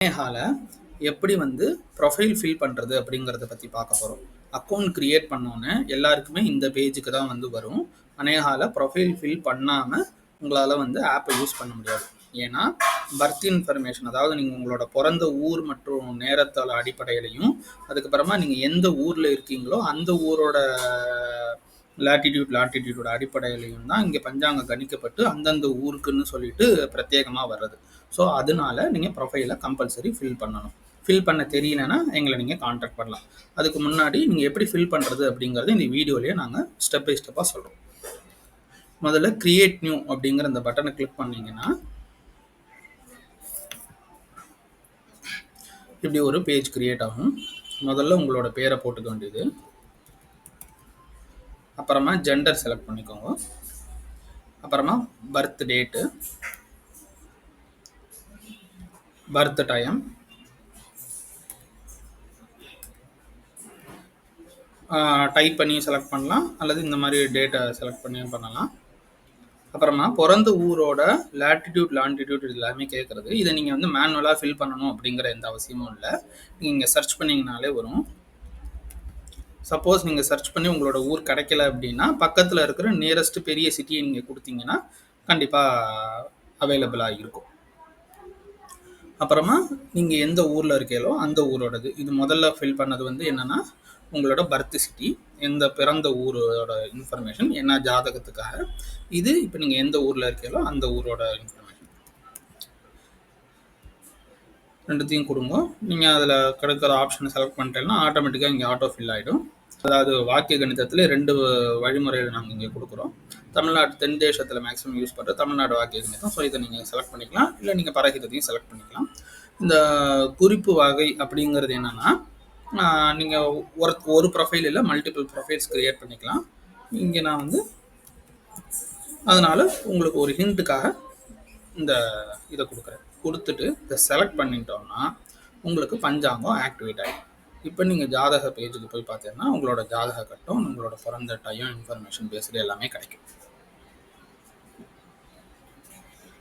ஸ்னேகால எப்படி வந்து profile fill பண்ணுறது அப்படிங்கிறத பற்றி பார்க்க போகிறோம் அக்கௌண்ட் க்ரியேட் பண்ணோன்னே எல்லாருக்குமே இந்த பேஜுக்கு தான் வந்து வரும். அநேகால ப்ரொஃபைல் ஃபில் பண்ணாமல் உங்களால் வந்து ஆப்பை யூஸ் பண்ண முடியாது. ஏன்னா பர்த் இன்ஃபர்மேஷன் அதாவது நீங்கள் உங்களோட பிறந்த ஊர் மற்றும் நேரத்தால் அடிப்படையிலையும் அதுக்கப்புறமா நீங்கள் எந்த ஊரில் இருக்கீங்களோ அந்த ஊரோட லாட்டிடியூட் லாட்டிடியூடோட அடிப்படையிலையும் தான் இங்கே பஞ்சாங்கம் கணிக்கப்பட்டு அந்தந்த ஊருக்குன்னு சொல்லிட்டு பிரத்யேகமாக வர்றது. ஸோ அதனால நீங்கள் ப்ரொஃபைலை கம்பல்சரி ஃபில் பண்ணணும். ஃபில் பண்ண தெரியலனா எங்களை நீங்கள் காண்டாக்ட் பண்ணலாம். அதுக்கு முன்னாடி நீங்கள் எப்படி ஃபில் பண்ணுறது அப்படிங்கிறது இந்த வீடியோலேயே நாங்கள் ஸ்டெப் பை ஸ்டெப்பாக சொல்கிறோம் முதல்ல க்ரியேட் நியூ அப்படிங்கிற அந்த பட்டனை கிளிக் பண்ணிங்கன்னா இப்படி ஒரு பேஜ் க்ரியேட் ஆகும். முதல்ல உங்களோட பேரை போட்டுக்க வேண்டியது. அப்புறமா ஜெண்டர் செலக்ட் பண்ணிக்கோங்க. அப்புறமா birth date birth time type பண்ணி செலக்ட் பண்ணலாம். அல்லது இந்த மாதிரி டேட்டை செலக்ட் பண்ணியும் பண்ணலாம். அப்புறமா பிறந்த ஊரோட லேட்டிடியூட் லாண்டிடியூட் இது எல்லாமே கேட்குறது இதை நீங்கள் வந்து மேனுவலாக ஃபில் பண்ணணும் அப்படிங்கிற எந்த அவசியமும் இல்லை. நீங்கள் இங்கே சர்ச் பண்ணிங்கனாலே வரும். சப்போஸ் நீங்கள் சர்ச் பண்ணி உங்களோட ஊர் கிடைக்கல அப்படின்னா பக்கத்தில் இருக்கிற நியரஸ்ட் பெரிய சிட்டியை நீங்கள் கொடுத்தீங்கன்னா கண்டிப்பாக அவைலபிளாக இருக்கும். அப்புறமா நீங்கள் எந்த ஊரில் இருக்கீங்களோ அந்த ஊரோடது. இது முதல்ல ஃபில் பண்ணது வந்து என்னென்னா உங்களோட பர்த் சிட்டி எந்த பிறந்த ஊரோட இன்ஃபர்மேஷன் என்ன ஜாதகத்துக்காக. இது இப்போ நீங்கள் எந்த ஊரில் இருக்கீங்களோ அந்த ஊரோட இன்ஃபர்மேஷன் ரெண்டுத்தையும் கொடுங்க. நீங்கள் அதில் கிடைக்கிற ஆப்ஷனை செலக்ட் பண்ணிட்டேன்னா ஆட்டோமேட்டிக்காக இங்கே ஆட்டோ ஃபில் ஆகிடும் அதாவது வாக்கிய கணிதத்தில் ரெண்டு வழிமுறையில் நாங்கள் இங்கே கொடுக்குறோம். தமிழ்நாடு தென் தேசத்தில் மேக்ஸிமம் யூஸ் பண்ணுற தமிழ்நாடு வாக்கிய தான். ஸோ இதை நீங்கள் செலக்ட் பண்ணிக்கலாம். இல்லை நீங்கள் பரகிதத்தையும் செலக்ட் பண்ணிக்கலாம். இந்த குறிப்பு வகை அப்படிங்கிறது என்னென்னா நீங்கள் ஒரு ஒரு ப்ரொஃபைல் இல்லை மல்டிபிள் ப்ரொஃபைல்ஸ் க்ரியேட் பண்ணிக்கலாம். இங்கே நான் வந்து அதனால் உங்களுக்கு ஒரு ஹிண்ட்டுக்காக இந்த இதை கொடுக்குறேன். கொடுத்துட்டு இதை செலக்ட் பண்ணிட்டோம்னா உங்களுக்கு பஞ்சாங்கம் ஆக்டிவேட் ஆகிடும் இப்போ நீங்கள் ஜாதக பேஜுக்கு போய் பார்த்தீங்கன்னா உங்களோட ஜாதக கட்டம் உங்களோட பிறந்த டைம் இன்ஃபர்மேஷன் பேஸ்டு எல்லாமே கிடைக்கும்.